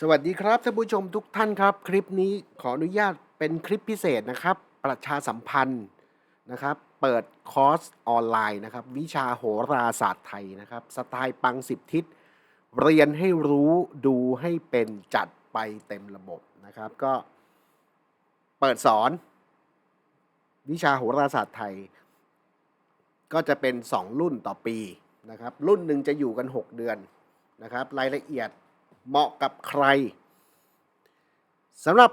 สวัสดีครับท่านผู้ชมทุกท่านครับ คลิปนี้ขออนุญาตเป็นคลิปพิเศษนะครับ ประชาสัมพันธ์นะครับ เปิดคอร์สออนไลน์นะครับ วิชาโหราศาสตร์ไทยนะครับ สไตล์ปังสิบทิศ เรียนให้รู้ดูให้เป็นจัดไปเต็มระบบนะครับ ก็เปิดสอน วิชาโหราศาสตร์ไทย ก็จะเป็น 2 รุ่นต่อปีนะครับ รุ่นหนึ่งจะอยู่กัน 6 เดือนนะครับ รายละเอียด เหมาะกับใครสำหรับ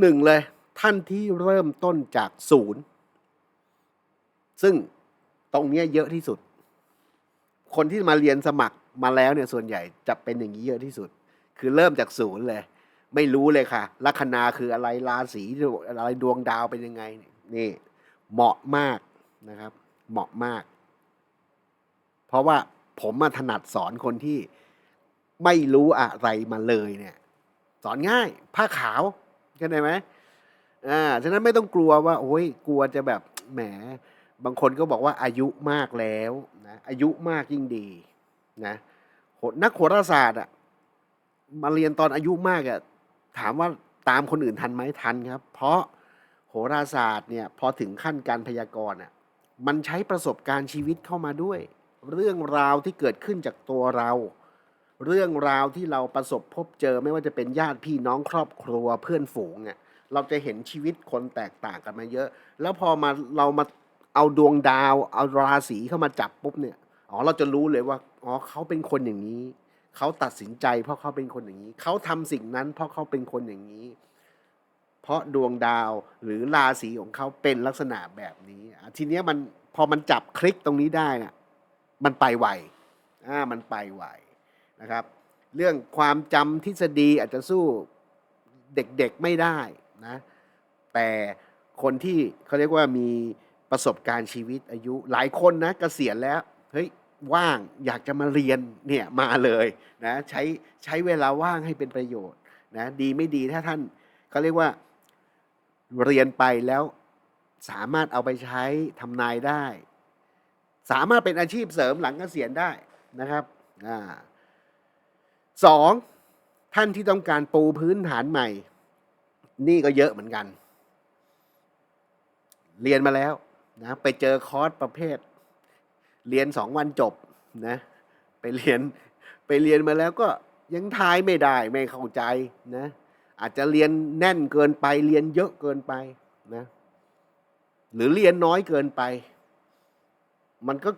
หนึ่งเลยท่านที่เริ่มต้นจากศูนย์ซึ่งตรงเนี้ยเยอะที่สุด คนที่มาเรียนสมัครมาแล้วเนี่ยส่วนใหญ่จะเป็นอย่างนี้เยอะที่สุด คือเริ่มจากศูนย์เลย ไม่รู้เลยค่ะลัคนาคืออะไรราศีอะไรดวงดาวเป็นยังไง นี่ เหมาะมากนะครับ เหมาะมาก เพราะว่าผมมาถนัดสอนคนที่ ไม่รู้อะไรมาเลยเนี่ย สอนง่าย ผ้าขาวเข้าใจไหมอ่าฉะนั้นไม่ต้องกลัวว่า โอ้ยกลัวจะแบบแหม บางคนก็บอกว่าอายุมากแล้วนะอายุมากยิ่งดีนะนักโหราศาสตร์อะมาเรียนตอนอายุมากอะถามว่าตามคนอื่นทันไหมทันครับ เพราะโหราศาสตร์เนี่ยพอถึงขั้นการพยากรณ์อะมันใช้ประสบการณ์ชีวิตเข้ามาด้วย เรื่องราวที่เกิดขึ้นจากตัวเรา เรื่องราวที่เราประสบพบเจอไม่ว่าจะเป็นญาติพี่น้องครอบครัวเพื่อนฝูงเนี่ยเราจะเห็นชีวิตคนแตกต่างกันมาเยอะ แล้วพอมาเรามาเอาดวงดาว เอาราศีเข้ามาจับปุ๊บเนี่ยอ๋อเราจะรู้เลยว่าอ๋อเขาเป็นคนอย่างนี้ เขาตัดสินใจเพราะเขาเป็นคนอย่างนี้ เขาทำสิ่งนั้นเพราะเขาเป็นคนอย่างนี้ เพราะดวงดาวหรือราศีของเขาเป็นลักษณะแบบนี้ทีเนี้ยมันพอมันจับคลิกตรงนี้ได้น่ะมันไปไวอ่ามันไปไว นะครับเรื่องความจำทฤษฎีอาจจะสู้เด็กๆไม่ได้นะแต่คนที่เขาเรียกว่ามีประสบการณ์ชีวิตอายุ หลายคนนะเกษียณแล้วเฮ้ยว่างอยากจะมาเรียนเนี่ยมาเลยนะใช้ใช้เวลาว่างให้เป็นประโยชน์นะดีไม่ดีถ้าท่านเขาเรียกว่าเรียนไปแล้วสามารถเอาไปใช้ทำนายได้ สามารถเป็นอาชีพเสริมหลังเกษียณได้นะครับอ่า สองท่านที่ต้องการปูพื้นฐานใหม่ นี่ก็เยอะเหมือนกัน เรียนมาแล้วนะไปเจอคอร์สประเภท เรียนสองวันจบนะไปเรียนไปเรียนมาแล้วก็ยังทายไม่ได้ไม่เข้าใจนะอาจจะเรียนแน่นเกินไปเรียนเยอะเกินไปนะหรือเรียนน้อยเกินไป มันก็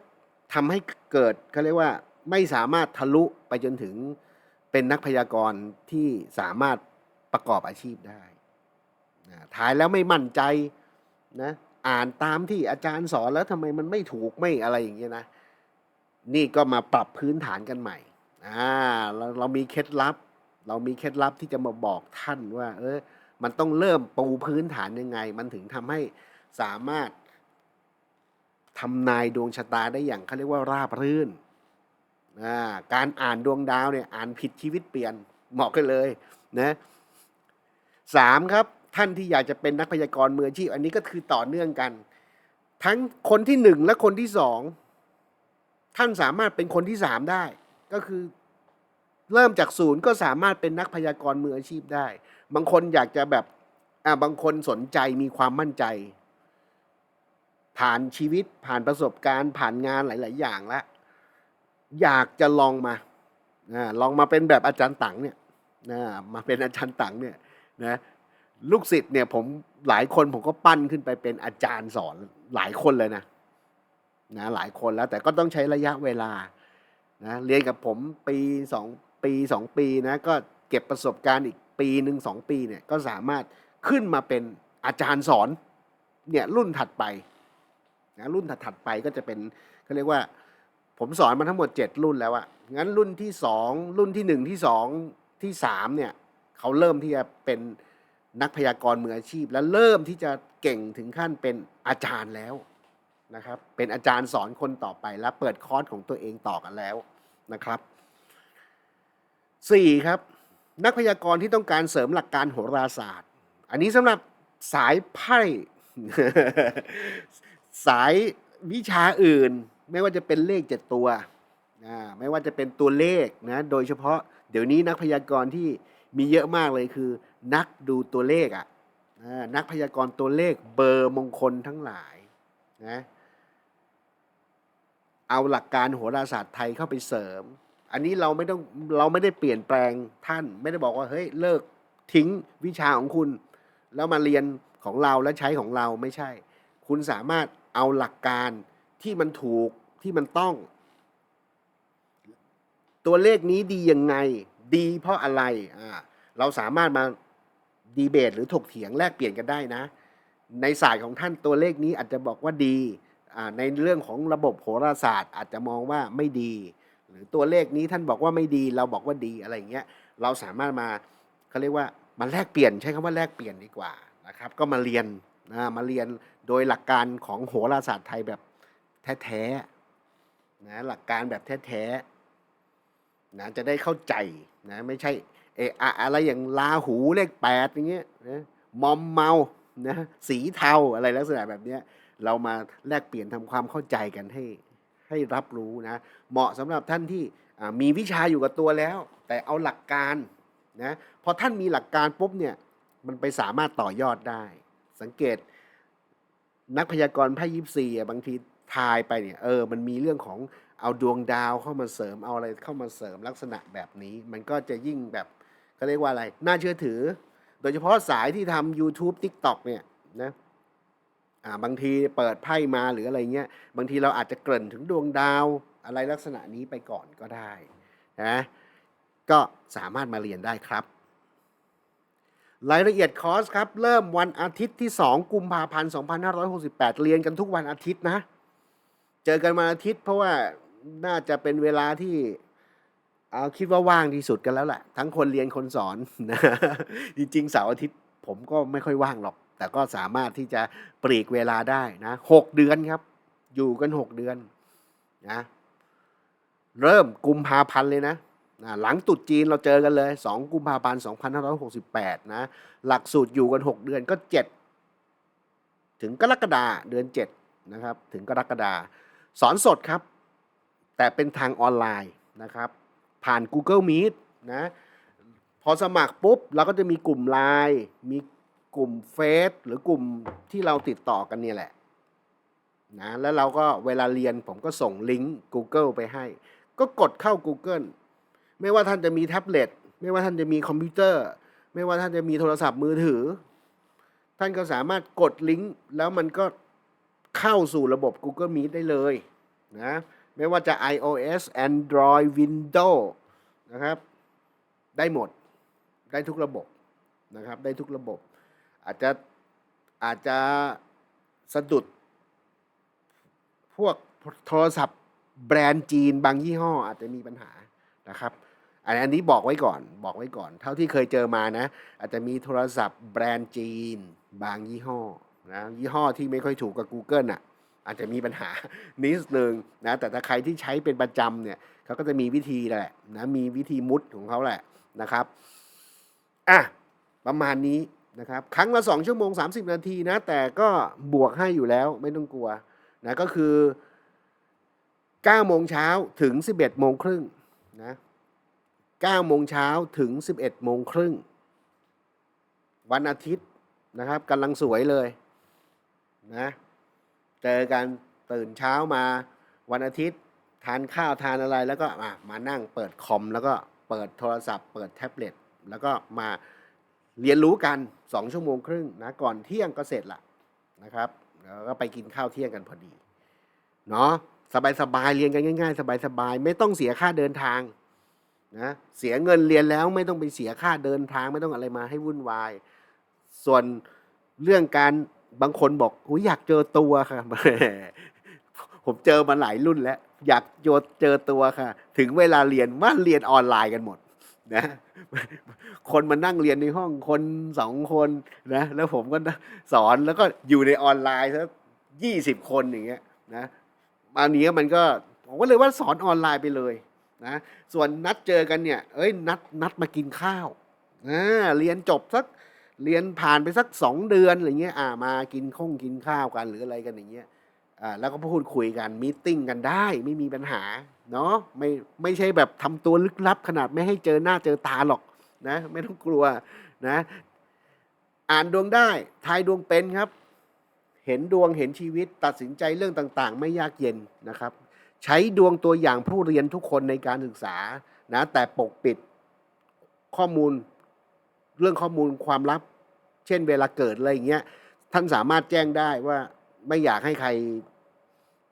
ทำให้เกิดเขาเรียกว่าไม่สามารถทะลุไปจนถึง เป็นนักพยากรณ์ที่สามารถประกอบอาชีพได้นะถ่ายแล้วไม่มั่นใจนะอ่านตามที่อาจารย์สอนแล้วทำไมมันไม่ถูกไม่อะไรอย่างเงี้ยนะ นี่ก็มาปรับพื้นฐานกันใหม่อ่าเราเรามีเคล็ดลับ เรามีเคล็ดลับที่จะมาบอกท่านว่า เออมันต้องเริ่มปูพื้นฐานยังไง มันถึงทำให้สามารถทำนายดวงชะตาได้อย่างเขาเรียกว่าราบรื่น การอ่านดวงดาวเนี่ยอ่านผิดชีวิตเปลี่ยนเหมาะกันเลยนะสามครับท่านที่อยากจะเป็นนักพยากรณ์มืออาชีพ อันนี้ก็คือต่อเนื่องกัน ทั้งคนที่หนึ่งและคนที่สองท่านสามารถเป็นคนที่สามได้ ก็คือเริ่มจากศูนย์ก็สามารถเป็นนักพยากรณ์มืออาชีพได้ บางคนอยากจะแบบอ่าบางคนสนใจมีความมั่นใจ ผ่านชีวิตผ่านประสบการณ์ผ่านงานหลาย ๆ อย่างแล้ว อยากจะลองมาลองมาเป็นแบบอาจารย์ตังเนี่ยนะมาเป็นอาจารย์ตังเนี่ยนะลูกศิษย์เนี่ยผมหลายคนผมก็ปั้นขึ้นไปเป็นอาจารย์สอนหลายคนเลยนะนะหลายคนแล้วแต่ก็ต้องใช้ระยะเวลานะเรียนกับผมปีสองปีสองปีนะก็เก็บประสบการณ์อีกปีหนึ่งสองปีเนี่ยก็สามารถขึ้นมาเป็นอาจารย์สอนเนี่ยรุ่นถัดไปนะรุ่นถัดๆไปก็จะเป็นเขาเรียกว่า ผมสอนมาทั้งหมดเจ็ดรุ่นแล้วอะงั้นรุ่นที่สองรุ่นที่หนึ่งที่สองที่สามเนี่ยเขาเริ่มที่จะเป็นนักพยากรณ์มืออาชีพ และเริ่มที่จะเก่งถึงขั้นเป็นอาจารย์แล้วนะครับ เป็นอาจารย์สอนคนต่อไปและเปิดคอร์สของตัวเองต่อกันแล้วนะครับสี่ครับ นักพยากรณ์ที่ต้องการเสริมหลักการโหราศาสตร์ อันนี้สำหรับสายไพ่สายวิชาอื่น ไม่ว่าจะเป็นเลขเจ็ดตัวอ่าไม่ว่าจะเป็นตัวเลขนะโดยเฉพาะเดี๋ยวนี้นักพยากรณ์ที่มีเยอะมากเลยคือ นักดูตัวเลขอะ่ะนักพยากรณ์ตัวเลขเบอร์มงคลทั้งหลายนะเอาหลักการโหราศาสตร์ไทยเข้าไปเสริม อันนี้เราไม่ต้องเราไม่ได้เปลี่ยนแปลงท่าน ไม่ได้บอกว่าเฮ้ยเลิกทิ้งวิชาของคุณ แล้วมาเรียนของเราและใช้ของเราไม่ใช่ คุณสามารถเอาหลักการ ที่มันถูกที่มันต้อง ตัวเลขนี้ดียังไง ดีเพราะอะไรอ่าเราสามารถมาดีเบตหรือถกเถียงแลกเปลี่ยนกันได้นะ ในศาสตร์ของท่านตัวเลขนี้อาจจะบอกว่าดีในเรื่องของระบบโหราศาสตร์ อาจจะมองว่าไม่ดี หรือตัวเลขนี้ท่านบอกว่าไม่ดี เราบอกว่าดีอะไรอย่างเงี้ยเราสามารถมาเขาเรียกว่ามาแลกเปลี่ยนใช้คำว่าแลกเปลี่ยนดีกว่านะครับ ก็มาเรียนนะมาเรียนโดยหลักการของโหราศาสตร์ไทยแบบ แท้ๆนะหลักการแบบแท้ๆนะจะได้เข้าใจนะไม่ใช่เออะอะไรอย่างลาหูเลขแปดอย่างเงี้ยนะมอมเมานะสีเทาอะไรลักษณะแบบเนี้ยเรามาแลกเปลี่ยนทำความเข้าใจกันให้ให้รับรู้นะเหมาะสำหรับท่านที่มีวิชาอยู่กับตัวแล้ว แต่เอาหลักการนะพอท่านมีหลักการปุ๊บเนี่ยมันไปสามารถต่อยอดได้ สังเกตนักพยากรณ์ไพ่ยิปซีบางที ทายไปเนี่ยเออมันมีเรื่องของเอาดวงดาวเข้ามาเสริมเอาอะไรเข้ามาเสริมลักษณะแบบนี้ มันก็จะยิ่งแบบเขาเรียกว่าอะไร น่าเชื่อถือ โดยเฉพาะสายที่ทำ YouTube TikTok เนี่ยนะอ่าบางทีเปิดไพ่มาหรืออะไรเงี้ยบางทีเราอาจจะเกริ่นถึงดวงดาวอะไรลักษณะนี้ไปก่อนก็ได้นะก็สามารถมาเรียนได้ครับ รายละเอียดคอร์สครับ เริ่มวันอาทิตย์ที่ 2 กุมภาพันธ์ 2568 เรียนกันทุกวันอาทิตย์นะ เจอกันวันอาทิตย์เพราะว่าน่าจะเป็นเวลาที่เอาคิดว่าว่างที่สุดกันแล้วแหละทั้งคนเรียนคนสอนนะจริงๆเสาร์อาทิตย์ผมก็ไม่ค่อยว่างหรอก แต่ก็สามารถที่จะปลีกเวลาได้นะหกเดือนครับ อยู่กันหกเดือนนะเริ่มกุมภาพันธ์เลยนะนะหลังตรุษจีนเราเจอกันเลย 2 กุมภาพันธ์ 2568 นะ หลักสูตรอยู่กัน 6 เดือนก็ 7 ถึงกรกฎาเดือน 7 นะครับ ถึงกรกฎา สอนสดครับ แต่เป็นทางออนไลน์นะครับ ผ่าน Google Meet นะพอสมัครปุ๊บเราก็จะมีกลุ่มไลน์มีกลุ่มเฟซหรือกลุ่มที่เราติดต่อกันเนี่ยแหละนะแล้วเราก็เวลาเรียนผมก็ส่งลิงก์ Google ไปให้ ก็กดเข้า Google ไม่ว่าท่านจะมีแท็บเล็ตไม่ว่าท่านจะมีคอมพิวเตอร์ ไม่ว่าท่านจะมีโทรศัพท์มือถือ ท่านก็สามารถกดลิงก์แล้วมันก็ เข้าสู่ระบบ Google Meet ได้เลยนะไม่ว่าจะ iOS Android Windows นะครับ ได้หมดได้ทุกระบบนะครับ ได้ทุกระบบ อาจจะอาจจะสะดุด พวกโทรศัพท์แบรนด์จีนบางยี่ห้ออาจจะมีปัญหานะครับ อันอันนี้บอกไว้ก่อน บอกไว้ก่อน เท่าที่เคยเจอมานะ อาจจะมีโทรศัพท์แบรนด์จีน บางยี่ห้อ นะยี่ห้อที่ไม่ค่อยถูกกับ Google อะอาจจะมีปัญหานิดนึงนะแต่ถ้าใครที่ใช้เป็นประจำเนี่ยเขาก็จะมีวิธีแหละนะมีวิธีมุดของเขาแหละนะครับอะประมาณนี้นะครับครั้งละ 2 ชั่วโมง 30 นาทีนะแต่ก็บวกให้อยู่แล้วไม่ต้องกลัวนะก็คือ9โมงเช้าถึง 11โมงครึ่งนะ9โมงเช้าถึง 11โมงครึ่งวันอาทิตย์นะครับกำลังสวยเลย นะเจอกันตื่นเช้ามาวันอาทิตย์ทานข้าวทานอะไรแล้วก็มามานั่งเปิดคอม แล้วก็เปิดโทรศัพท์ เปิดแท็บเล็ตแล้วก็มาเรียนรู้กัน2ชั่วโมงครึ่งนะก่อนเที่ยงก็เสร็จละนะครับแล้วก็ไปกินข้าวเที่ยงกันพอดีเนาะสบายๆเรียนกันง่าย ๆ สบายๆ ไม่ต้องเสียค่าเดินทางนะเสียเงินเรียนแล้วไม่ต้องไปเสียค่าเดินทางไม่ต้องอะไรมาให้วุ่นวาย ส่วนเรื่องการ บางคนบอกอุยอยากเจอตัวค่ะผมเจอมาหลายรุ่นแล้ว อยากเจอเจอตัวค่ะ ถึงเวลาเรียนว่าเรียนออนไลน์กันหมดนะ คนมานั่งเรียนในห้องคนสองคนนะ แล้วผมก็สอนแล้วก็อยู่ในออนไลน์สักยี่สิบคนอย่างเงี้ยนะอันนี้มันก็ผมก็เลยว่าสอนออนไลน์ไปเลยนะส่วนนัดเจอกันเนี่ย เอ้ยนัดนัดมากินข้าวอ่าเรียนจบสัก เรียนผ่านไปสักสองเดือนอะไรเงี้ยอ่ามากินข้งกินข้าวกันหรืออะไรกันอย่างเงี้ยอ่าแล้วก็พูดคุยกันมีตติ้งกันได้ไม่มีปัญหาเนาะไม่ไม่ใช่แบบทำตัวลึกลับขนาดไม่ให้เจอหน้าเจอตาหรอกนะไม่ต้องกลัวนะอ่านดวงได้ทายดวงเป็นครับ เห็นดวงเห็นชีวิตตัดสินใจเรื่องต่างๆ ไม่ยากเย็นนะครับ ใช้ดวงตัวอย่างผู้เรียนทุกคนในการศึกษานะแต่ปกปิดข้อมูล เรื่องข้อมูลความลับ เช่นเวลาเกิดอะไรอย่างเงี้ยท่านสามารถแจ้งได้ว่าไม่อยากให้ใคร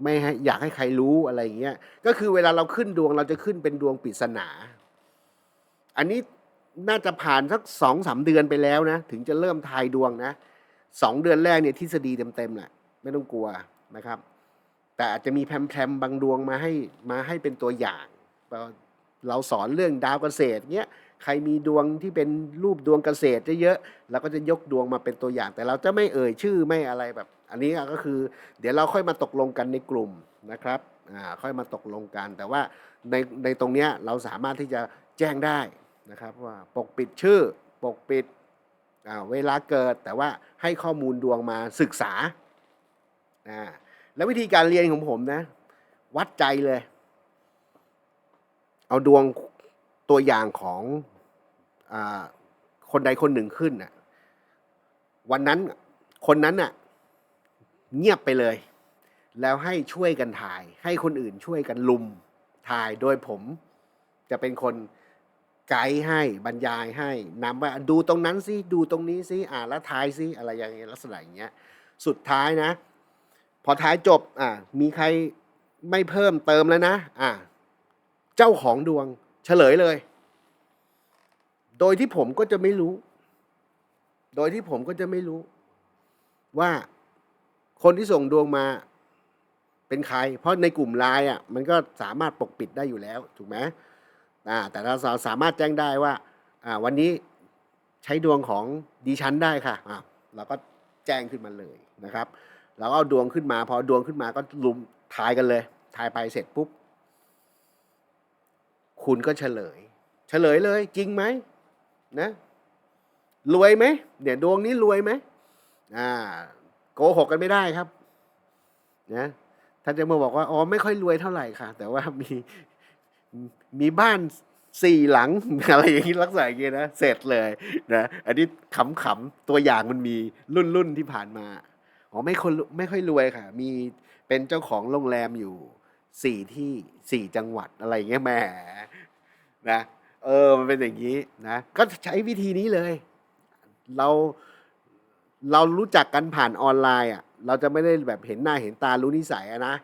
ไม่ให้อยากให้ใครรู้อะไรอย่างเงี้ยก็คือเวลาเราขึ้นดวงเราจะขึ้นเป็นดวงปริศนา อันนี้น่าจะผ่านสักสองสามเดือนไปแล้วนะ ถึงจะเริ่มทายดวงนะสองเดือนแรกเนี่ยทฤษฎีเต็มๆแหละไม่ต้องกลัวนะครับ แต่อาจจะมีแพรมๆบางดวงมาให้มาให้เป็นตัวอย่าง เราสอนเรื่องดาวเกษตรเงี้ย ใครมีดวงที่เป็นรูปดวงเกษตรเยอะๆเราก็จะยกดวงมาเป็นตัวอย่าง แต่เราจะไม่เอ่ยชื่อไม่อะไรแบบ อันนี้ก็คือ เดี๋ยวเราค่อยมาตกลงกันในกลุ่มนะครับอ่าค่อยมาตกลงกัน แต่ว่าในในตรงเนี้ยเราสามารถที่จะแจ้งได้นะครับว่าปกปิดชื่อปกปิดอ่าเวลาเกิดแต่ว่าให้ข้อมูลดวงมาศึกษาอ่าแล้ววิธีการเรียนของผมนะ วัดใจเลย เอาดวงตัวอย่างของ คนใดคนหนึ่งขึ้นน่ะวันนั้นคนนั้นน่ะเงียบไปเลย แล้วให้ช่วยกันถ่าย ให้คนอื่นช่วยกันลุมถ่ายโดยผมจะเป็นคนไกด์ให้บรรยายให้นำว่าดูตรงนั้นสิดูตรงนี้สิอ่าแล้วทายสิอะไรอย่างเงี้ยลักษณะอย่างเงี้ยสุดท้ายนะ พอท้ายจบอ่ามีใครไม่เพิ่มเติมแล้วนะ อ่า เจ้าของดวงเฉลยเลย โดยที่ผมก็จะไม่รู้ โดยที่ผมก็จะไม่รู้ ว่าคนที่ส่งดวงมาเป็นใคร เพราะในกลุ่มไลน์อะ มันก็สามารถปกปิดได้อยู่แล้ว ถูกไหมอ่า แต่เราสามารถแจ้งได้ว่า อ่า วันนี้ใช้ดวงของดิฉันได้ค่ะอ่าเราก็แจ้งขึ้นมาเลยนะครับ เราก็เอาดวงขึ้นมา พอดวงขึ้นมาก็ลุมทายกันเลย ทายไปเสร็จปุ๊บ คุณก็เฉลย เฉลยเลย จริงไหม นะรวยไหมเนี่ยดวงนี้รวยไหมอ่าโกหกกันไม่ได้ครับนะท่านจะมาบอกว่าอ๋อไม่ค่อยรวยเท่าไหร่ค่ะ แต่ว่ามีมีบ้านสี่หลังอะไรอย่างนี้ลักษณะอย่างเงี้ยนะเสร็จเลยนะอันนี้ขำๆตัวอย่างมันมีรุ่นรุ่นๆที่ผ่านมาอ๋อไม่คนไม่ค่อยรวยค่ะ มีเป็นเจ้าของโรงแรมอยู่สี่ที่สี่จังหวัดอะไรอย่างเงี้ยแหมนะ เออ มันเป็นอย่างนี้นะ ก็ใช้วิธีนี้เลย เราเรารู้จักกันผ่านออนไลน์อะ เราจะไม่ได้แบบเห็นหน้าเห็นตารู้นิสัยะนะ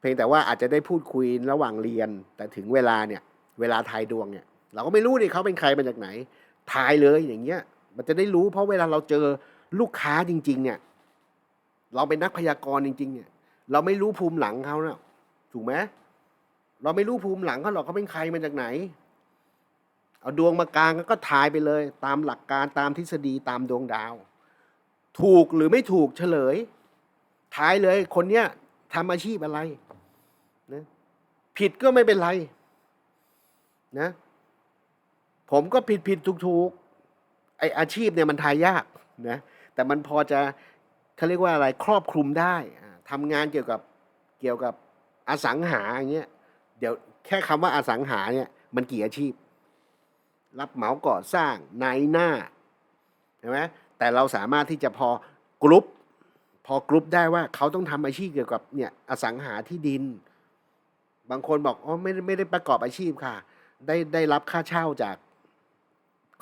เพียงแต่ว่าอาจจะได้พูดคุยระหว่างเรียน แต่ถึงเวลาเนี่ย เวลาทายดวงเนี่ย เราก็ไม่รู้ดิเขาเป็นใครมาจากไหน ทายเลยอย่างเงี้ย มันจะได้รู้ เพราะเวลาเราเจอลูกค้าจริง ๆ เนี่ย เราเป็นนักพยากรณ์จริง ๆ เนี่ย เราไม่รู้ภูมิหลังเขาเนะถูกไหมเราไม่รู้ภูมิหลังเขาหรอกเขาเป็นใครมาจากไหน เอาดวงมากลางก็ทายไปเลย ตามหลักการตามทฤษฎีตามดวงดาว ถูกหรือไม่ถูกเฉลยทายเลยคนเนี้ยทำอาชีพอะไรนะผิดก็ไม่เป็นไรนะผมก็ผิดผิดถูกถูกไออาชีพเนี่ยมันทายยากนะแต่มันพอจะเขาเรียกว่าอะไรครอบคลุมได้ทำงานเกี่ยวกับเกี่ยวกับอสังหาอย่างเงี้ยเดี๋ยวแค่คำว่าอสังหาเนี่ยมันกี่อาชีพ รับเหมาก่อสร้างนายหน้าใช่ไหมแต่เราสามารถที่จะพอกรุ๊ปพอกรุ๊ปได้ว่าเขาต้องทำอาชีพเกี่ยวกับเนี่ยอสังหาที่ดิน บางคนบอกอ๋อไม่ได้ไม่ได้ประกอบอาชีพค่ะ ได้ได้รับค่าเช่าจาก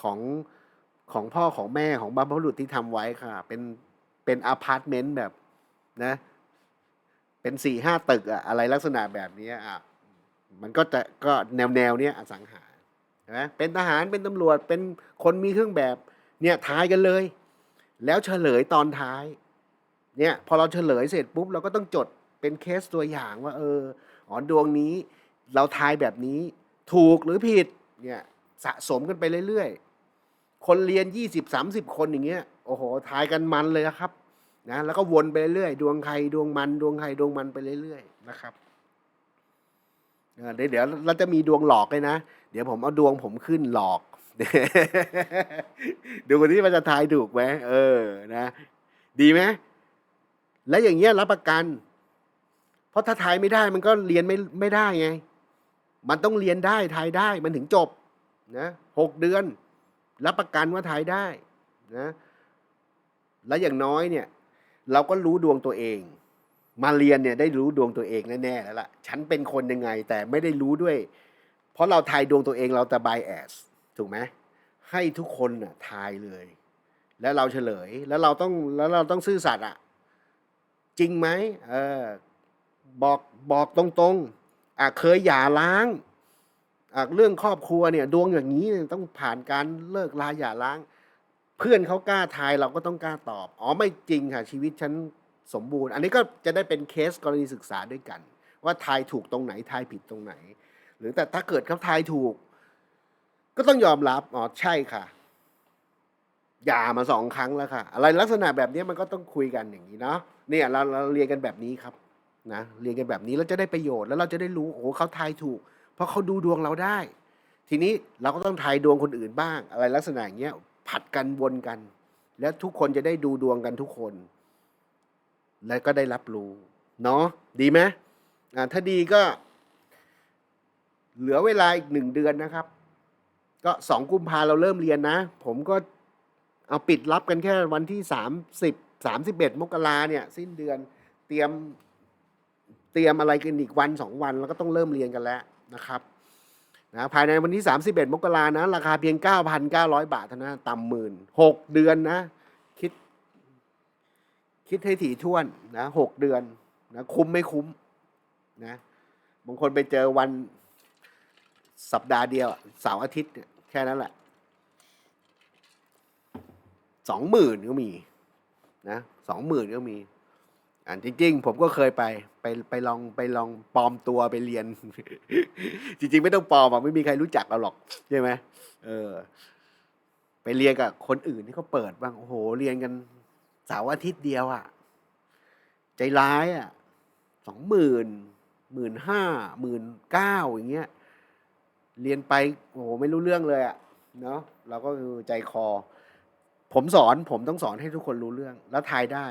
ของของพ่อของแม่ของบรรพบุรุษที่ทำไว้ค่ะ เป็นเป็นอพาร์ตเมนต์แบบนะ เป็นสี่ห้าตึกอะอะไรลักษณะแบบนี้อะมันก็จะก็แนวแนวเนี้ยอสังหา ใช่ไหมเป็นทหารเป็นตำรวจเป็นคนมีเครื่องแบบเนี่ยทายกันเลย แล้วเฉลยตอนท้ายเนี่ยพอเราเฉลยเสร็จปุ๊บเราก็ต้องจดเป็นเคสตัวอย่างว่า เอออ๋อดวงนี้เราทายแบบนี้ถูกหรือผิดเนี่ยสะสมกันไปเรื่อยๆ คนเรียนยี่สิบสามสิบคนอย่างเงี้ยโอ้โหทายกันมันเลยนะครับนะแล้วก็วนไปเรื่อยๆดวงใครดวงมันดวงใครดวงมันไปเรื่อยๆนะครับ เดี๋ยวเดี๋ยวเราจะมีดวงหลอกเลยนะ เดี๋ยวผมเอาดวงผมขึ้นหลอก ดูคนที่มันจะทายถูกไหมเออนะ ดีไหมและอย่างเงี้ยรับประกัน เพราะถ้าทายไม่ได้มันก็เรียนไม่ไม่ได้ไง มันต้องเรียนได้ทายได้มันถึงจบนะหกเดือน รับประกันว่าทายได้นะและอย่างน้อยเนี่ย เราก็รู้ดวงตัวเอง มาเรียนเนี่ยได้รู้ดวงตัวเองแน่ๆแล้วล่ะ ฉันเป็นคนยังไงแต่ไม่ได้รู้ด้วย เพราะเราทายดวงตัวเองเราจะ bias ถูกไหมให้ทุกคนน่ะทายเลย แล้วเราเฉลยแล้วเราต้องแล้วเราต้องซื่อสัตย์อะ จริงไหมเออบอกบอกตรงๆอะเคยหย่าร้างอะเรื่องครอบครัวเนี่ย ดวงอย่างนี้ต้องผ่านการเลิกลาหย่าร้าง เพื่อนเขากล้าทายเราก็ต้องกล้าตอบ อ๋อไม่จริงค่ะชีวิตฉัน สมบูรณ์ อันนี้ก็จะได้เป็นเคสกรณีศึกษาด้วยกัน ว่าทายถูกตรงไหนทายผิดตรงไหน หรือแต่ถ้าเกิดเขาทายถูก ก็ต้องยอมรับอ๋อใช่ค่ะหย่ามาสองครั้งแล้วค่ะ อะไรลักษณะแบบนี้มันก็ต้องคุยกันอย่างนี้เนาะเนี่ยเราเราเรียนกันแบบนี้ครับนะเรียนกันแบบนี้แล้วจะได้ประโยชน์แล้วเราจะได้รู้โอ้โหเขาทายถูก เพราะเขาดูดวงเราได้ ทีนี้เราก็ต้องทายดวงคนอื่นบ้าง อะไรลักษณะอย่างเงี้ยผัดกันวนกัน แล้วทุกคนจะได้ดูดวงกันทุกคน และก็ได้รับรู้ เนาะดีไหมอ่าถ้าดีก็ เหลือเวลาอีกหนึ่งเดือนนะครับ ก็สองกุมภาเราเริ่มเรียนนะ ผมก็เอาปิดรับกันแค่วันที่สามสิบสามสิบเอ็ดมกราเนี่ย สิ้นเดือนเตรียมเตรียมอะไรกันอีกวันสองวัน แล้วก็ต้องเริ่มเรียนกันแล้วนะครับนะภายในวันที่ 31 มกรานะ ราคาเพียง 9,900 บาทเท่านั้นต่ำหมื่นหกเดือนนะ คิดให้ถี่ถ้วนนะหกเดือนนะคุ้มไม่คุ้มนะบางคนไปเจอวันสัปดาห์เดียวเสาร์อาทิตย์เนี่ยแค่นั้นแหละสองหมื่นก็มีนะสองหมื่นก็มีอันจริง ๆ ผมก็เคยไปไปไปลองไปลองปลอมตัวไปเรียน จริง ๆ ไม่ต้องปลอมอะไม่มีใครรู้จักเราหรอกใช่ไหมเออ ไปเรียนกับคนอื่นที่เขาเปิดบ้างโอ้โหเรียนกัน เสาร์อาทิตย์เดียวอะใจร้ายอะสองหมื่นหมื่นห้าหมื่นเก้าอย่างเงี้ยเรียนไปโอ้โหไม่รู้เรื่องเลยอะเนาะเราก็คือใจคอ ผมสอนผมต้องสอนให้ทุกคนรู้เรื่อง แล้วทายได้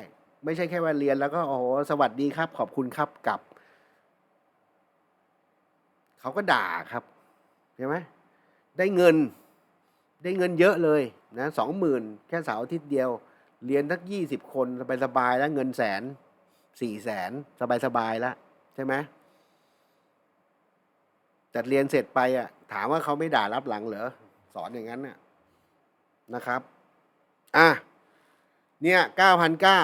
ไม่ใช่แค่ว่าเรียนแล้วก็โอ้โหสวัสดีครับ ขอบคุณครับกลับเขาก็ด่าครับใช่ไหมได้เงินได้เงินเยอะเลยนะสองหมื่นแค่เสาร์อาทิตย์เดียว เรียนทักยี่สิบคนสบายๆแล้วเงินแสนสี่แสนสบายๆแล้วใช่ไหมจัดเรียนเสร็จไปอะ ถามว่าเขาไม่ด่ารับหลังเหรอสอนอย่างนั้นน่ะนะครับ อะเนี่ยเก้าพันเก้า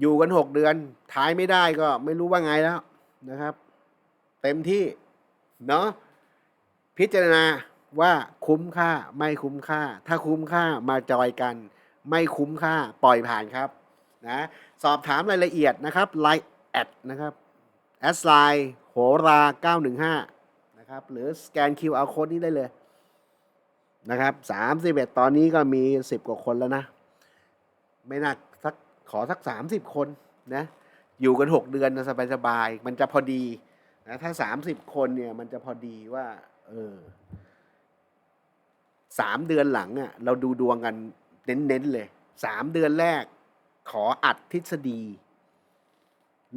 อยู่กันหกเดือน ท้ายไม่ได้ก็ไม่รู้ว่าไงแล้วนะครับ เต็มที่ เนาะพิจารณาว่าคุ้มค่าไม่คุ้มค่า ถ้าคุ้มค่ามาจอยกัน ไม่คุ้มค่าปล่อยผ่านครับนะสอบถามรายละเอียดนะครับไลน์แอดนะครับแอสไลน์โหรา915นะครับหรือสแกน QR code นี้ได้เลยนะครับ31 ตอนนี้ก็มี 10 กว่าคนแล้วนะ ไม่น่าสักขอสัก 30 คนนะอยู่กัน 6 เดือนนะสบายๆมันจะพอดีนะถ้า 30 คนเนี่ยมันจะพอดีว่าเออสามเดือนหลังอะเราดูดวงกัน เน้นๆเลยสามเดือนแรก ขออัดทฤษฎี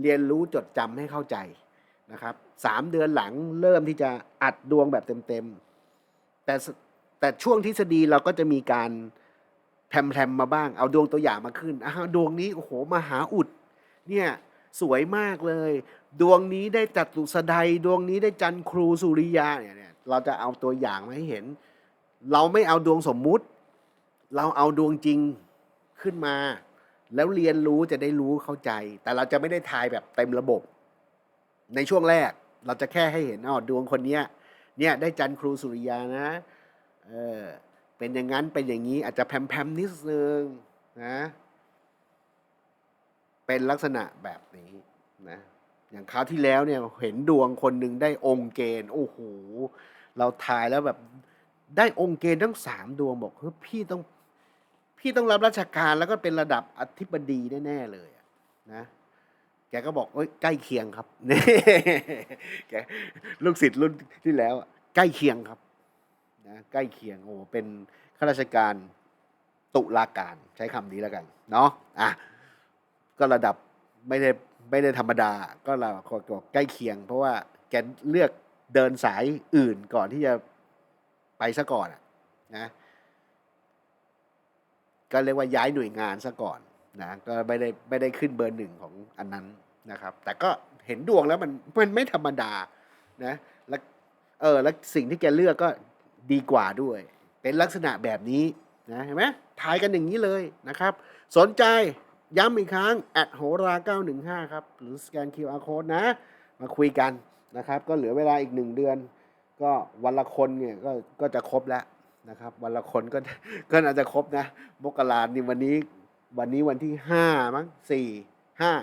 เรียนรู้จดจำให้เข้าใจนะครับสามเดือนหลังเริ่มที่จะอัดดวงแบบเต็มๆแต่แต่ช่วงทฤษฎีเราก็จะมีการแพรมๆมาบ้าง เอาดวงตัวอย่างมาขึ้นอ้าวดวงนี้โอ้โหมหาอุด เนี่ยสวยมากเลย ดวงนี้ได้จัตุสดายดวงนี้ได้จันครูสุริยาเนี่ยเราจะเอาตัวอย่างมาให้เห็น เราไม่เอาดวงสมมุติ เราเอาดวงจริงขึ้นมา แล้วเรียนรู้จะได้รู้เข้าใจ แต่เราจะไม่ได้ทายแบบเต็มระบบ ในช่วงแรกเราจะแค่ให้เห็นอ๋อดวงคนเนี้ยเนี่ยได้จันทร์ครูสุริยานะเออเป็นอย่างนั้นเป็นอย่างนี้อาจจะแพมๆนิดนึงนะเป็นลักษณะแบบนี้นะอย่างคราวที่แล้วเนี่ยเห็นดวงคนหนึ่งได้องค์เกณฑ์โอ้โหเราทายแล้วแบบได้องค์เกณฑ์ทั้งสามดวงบอกเฮ้ยพี่ต้อง พี่ต้องรับราชการแล้วก็เป็นระดับอธิบดีแน่ ๆ เลยนะแกก็บอกเอ้ยใกล้เคียงครับนี่แกลูกศิษย์รุ่นที่แล้ว ใกล้เคียงครับนะใกล้เคียงโอ้เป็นข้าราชการตุลาการใช้คำนี้แล้วกัน เนาะอะก็ระดับไม่ได้ไม่ได้ธรรมดา ก็เราก็ใกล้เคียง เพราะว่าแกเลือกเดินสายอื่นก่อนที่จะไปซะก่อนอะนะ ก็เรียกว่าย้ายหน่วยงานซะก่อนนะก็ไม่ได้ไม่ได้ขึ้นเบอร์หนึ่งของอันนั้นนะครับ แต่ก็เห็นดวงแล้วมันมันไม่ธรรมดานะแล้วเออแล้วสิ่งที่แกเลือกก็ดีกว่าด้วย เป็นลักษณะแบบนี้นะเห็นไหมทายกันอย่างนี้เลยนะครับ สนใจย้ำอีกครั้งแอดโหรา915 ครับ หรือสแกน QR code นะ มาคุยกันนะครับ ก็เหลือเวลาอีกหนึ่งเดือน ก็วันละคนเนี่ยก็ก็จะครบแล้ว นะครับ วันละคนก็ก็น่าจจะครบนะ มกรานี่วันนี้วันนี้วันที่ห้ามั้งสี่ห้า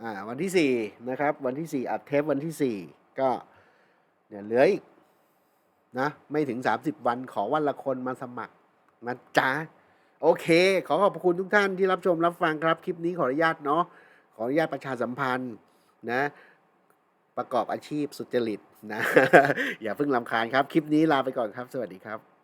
อ่าวันที่สี่นะครับ วันที่สี่อัดเทปวันที่สี่ก็เนี่ยเหลืออีกนะไม่ถึงสามสิบวันขอวันละคนมาสมัครนะจ๊ะโอเค ขอขอบคุณทุกท่านที่รับชมรับฟังครับ คลิปนี้ขออนุญาตเนาะขออนุญาตประชาสัมพันธ์นะ ประกอบอาชีพสุจริตนะ อย่าเพิ่งลำคาญครับ คลิปนี้ลาไปก่อนครับ สวัสดีครับ